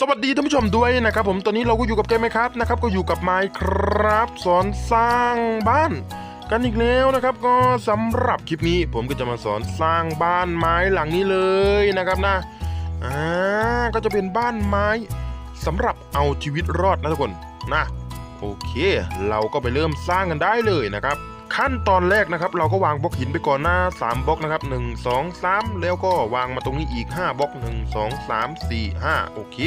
สวัสดีท่านผู้ชมด้วยนะครับผมตอนนี้เราก็อยู่กับเกมไหมครับนะครับก็อยู่กับไมค์ครับสอนสร้างบ้าน กันอีกแล้วนะครับ ก็สำหรับคลิปนี้ผมก็จะมาสอนสร้างบ้านไม้หลังนี้เลยนะครับนะอ่าก็จะเป็นบ้านไม้สำหรับเอาชีวิตรอดนะทุกคนนะโอเค เราก็ไปเริ่มสร้างกันได้เลยนะครับ ขั้นตอนแรกนะครับ เราก็วางบล็อกหินไปก่อนหน้า 3บล็อกนะครับ 1 2 3 แล้วก็วางมาตรงนี้อีก 5บล็อก 1 2 3 4 5 โอเค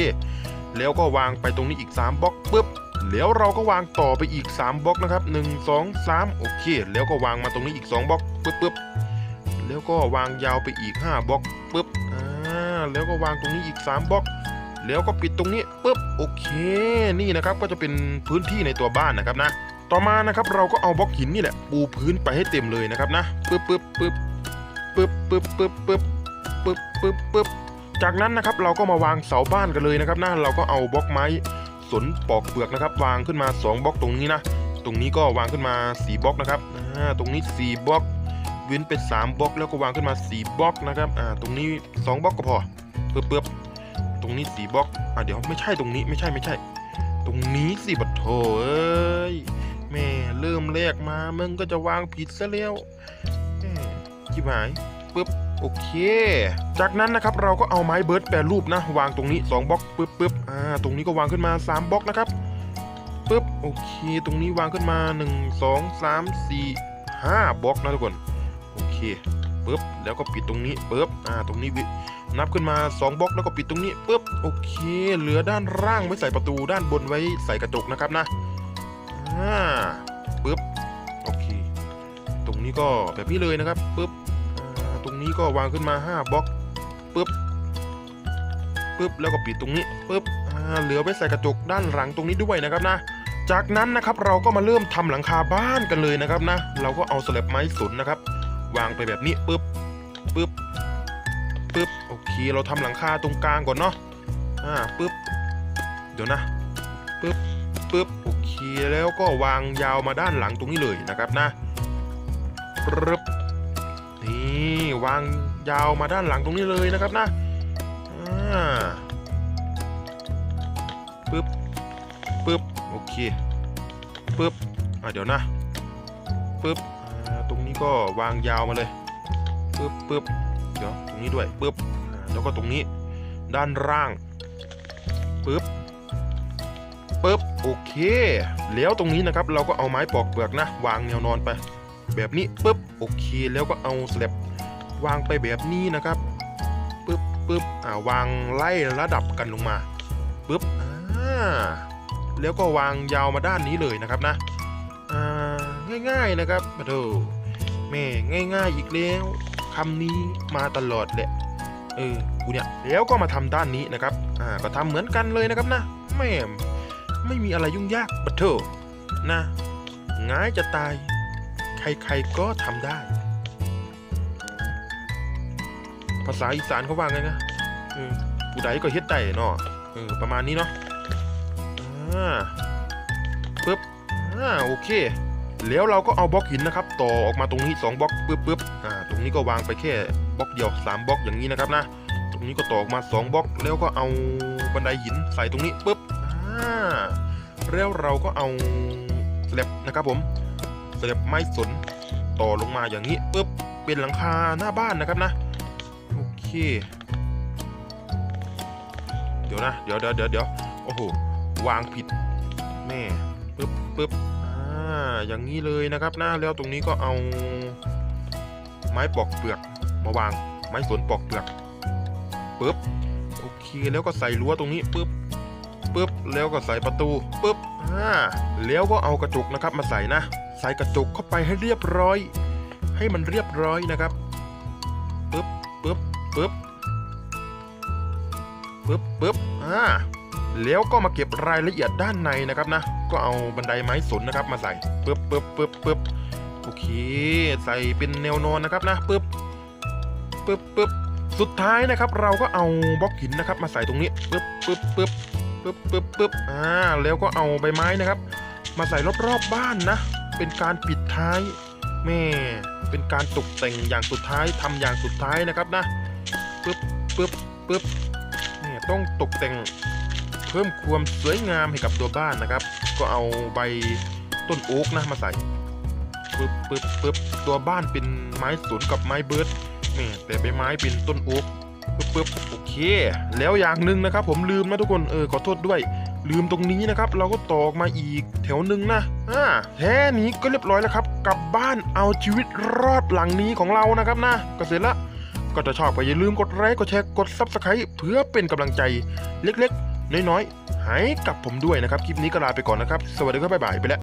แล้วก็วางไปตรงนี้อีก 3บล็อกปุ๊บแล้วเราก็วางต่อไปอีก 3บล็อกนะครับ 1 2 3 โอเค แล้วก็วางมาตรงนี้อีก 2บล็อกปุ๊บปุ๊บแล้วก็วางยาวไปอีก 5บล็อกปุ๊บอ่าแล้วก็วางตรงนี้อีก 3บล็อกแล้วก็ปิดตรงนี้ปุ๊บโอเค นี่นะครับก็จะเป็นพื้นที่ในตัวบ้านนะครับนะ ต่อมานะครับเราก็เอาบล็อกหินนี่แหละ ปูพื้นไปให้เต็มเลยนะครับนะปึ๊บปึ๊บปึ๊บปึ๊บปึ๊บปึ๊บปึ๊บปึ๊บปึ๊บปึ๊บจากนั้นนะครับเราก็มาวางเสาบ้านกันเลยนะครับนะเราก็เอาบล็อกไม้สนปอกเปลือกนะครับ วางขึ้นมา 2บล็อกตรงนี้นะตรงนี้ก็วางขึ้นมา 4บล็อกนะครับอ่าตรงนี้ 4บล็อกเว้นไป3บล็อกแล้วก็วางขึ้นมา 4บล็อกนะครับอ่าตรงนี้ 2บล็อกก็พอปึ๊บปึ๊บตรงนี้4บล็อกอ่าเดี๋ยวไม่ใช่ตรงนี้ไม่ใช่ไม่ใช่ ตรงนี้สิบัดโถเอ้ย แม่เริ่มแรกมามึงก็จะวางผิดซะแล้วแม่ชิบหายปึ๊บโอเค จากนั้นนะครับเราก็เอาไม้เบิร์ดแปรรูปนะ วางตรงนี้ 2บล็อกปึ๊บปึ๊บอ่าตรงนี้ก็วางขึ้นมา 3บล็อกนะครับปึ๊บโอเค ตรงนี้วางขึ้นมา 1 2 3 4 5บล็อกนะทุกคนโอเคปึ๊บแล้วก็ปิดตรงนี้ปึ๊บอ่าตรงนี้นับขึ้นมา 2บล็อกแล้วก็ปิดตรงนี้ปึ๊บโอเค เหลือด้านล่างไว้ใส่ประตูด้านบนไว้ใส่กระจกนะครับนะ อ่าปึ๊บโอเค ตรงนี้ก็แบบนี้เลยนะครับปึ๊บตรงนี้ก็วางขึ้นมา 5บล็อกปึ๊บปึ๊บแล้วก็ปิดตรงนี้ปึ๊บเหลือไว้ใส่กระจกด้านหลังตรงนี้ด้วยนะครับนะ จากนั้นนะครับเราก็มาเริ่มทำหลังคาบ้านกันเลยนะครับนะ เราก็เอาสลับไม้สนนะครับ วางไปแบบนี้ปึ๊บปึ๊บปึ๊บโอเค เราทำหลังคาตรงกลางก่อนเนาะอ่าปึ๊บเดี๋ยวนะปึ๊บ ปึ๊บโอเคแล้วก็วางยาวมาด้านหลังตรงนี้เลยนะครับนะปึ๊บนี่วางยาวมาด้านหลังตรงนี้เลยนะครับนะอ่าปึ๊บปึ๊บโอเคปึ๊บอะเดี๋ยวนะปึ๊บตรงนี้ก็วางยาวมาเลยปึ๊บปึ๊บเดี๋ยวตรงนี้ด้วยปึ๊บแล้วก็ตรงนี้ด้านล่างปึ๊บปึ๊บ โอเค แล้วตรงนี้นะครับเราก็เอาไม้ปอกเปลือกนะ วางแนวนอนไป แบบนี้ปึ๊บโอเค แล้วก็เอาสแลบวางไปแบบนี้นะครับปึ๊บปึ๊บอ่าวางไล่ระดับกันลงมาปึ๊บอ่าแล้วก็วางยาวมาด้านนี้เลยนะครับนะอ่าง่าย ๆนะครับมาดูแม่ง่าย ๆ อีกแล้วคำนี้มาตลอดแหละเออกูเนี่ยแล้วก็มาทำด้านนี้นะครับอ่าก็ทำเหมือนกันเลยนะครับนะแม่ ไม่มีอะไรยุ่งยากบัตเทอร์นะง่ายจะตาย ใครๆก็ทำได้ ภาษาอีสานเขาว่าไงนะผู้ใดก็เฮ็ดได้เนาะประมาณนี้เนาะอ่าปึ๊บอ่าโอเค แล้วเราก็เอาบล็อกหินนะครับ ต่อออกมาตรงนี้ 2บล็อกปึ๊บปึ๊บอ่าตรงนี้ก็วางไปแค่บล็อกเดียว3บล็อกอย่างนี้นะครับนะ ตรงนี้ก็ต่อออกมา 2บล็อกแล้วก็เอาบันไดหินใส่ตรงนี้ปึ๊บ แล้วเราก็เอาสแลบนะครับผมสแลบไม้สนต่อลงมาอย่างนี้ปุ๊บเป็นหลังคาหน้าบ้านนะครับนะโอเค เดี๋ยวนะเดี๋ยวเดี๋ยวเดี๋ยวเดี๋ยวโอ้โหวางผิดแม่ปึ๊บปึ๊บอ่าอย่างนี้เลยนะครับนะแล้วตรงนี้ก็เอา ไม้ปอกเปลือกมาวางไม้สนปอกเปลือกปึ๊บโอเคแล้วก็ใส่รั้วตรงนี้ปึ๊บ ปึ๊บแล้วก็ใส่ประตูปึ๊บอ่าแล้วก็เอากระจกนะครับมาใส่นะ ใส่กระจกเข้าไปให้เรียบร้อย ให้มันเรียบร้อยนะครับปึ๊บปึ๊บปึ๊บปึ๊บปึ๊บอ่าแล้วก็มาเก็บรายละเอียดด้านในนะครับนะ ก็เอาบันไดไม้สนนะครับมาใส่ปึ๊บปึ๊บปึ๊บปึ๊บโอเค ใส่เป็นแนวนอนนะครับนะปึ๊บปึ๊บปึ๊บสุดท้ายนะครับ เราก็เอาบล็อกหินนะครับ มาใส่ตรงนี้ปึ๊บปึ๊บปึ๊บ ปึ๊บปึ๊บปึ๊บอ่าแล้วก็เอาใบไม้นะครับ มาใส่รอบๆบบ้านนะ เป็นการปิดท้ายแม่เป็นการตกแต่งอย่างสุดท้ายทำอย่างสุดท้ายนะครับนะปึ๊บปึ๊บปึ๊บเนี่ยต้องตกแต่งเพิ่มความสวยงามให้กับตัวบ้านนะครับ ก็เอาใบต้นโอ๊กนะมาใส่ปึ๊บปึ๊บปึ๊บตัวบ้านเป็นไม้สนกับไม้เบิร์ดแม่แต่ใบไม้เป็นต้นโอ๊กปึ๊บปึ๊บ เค แล้วอย่างหนึ่งนะครับ ผมลืมนะทุกคนเออขอโทษด้วย ลืมตรงนี้นะครับ เราก็ตอกมาอีกแถวหนึ่งนะอ่าแค่นี้ก็เรียบร้อยแล้วครับกลับบ้านเอาชีวิตรอดหลังนี้ของเรานะครับนะก็เสร็จละก็ถ้าชอบก็อย่าลืมกดไลค์กดแชร์กด Subscribe เพื่อเป็นกำลังใจเล็กๆ น้อยๆให้กับผมด้วยนะครับ คลิปนี้ก็ลาไปก่อนนะครับ สวัสดีครับบ๊ายบายไปแล้ว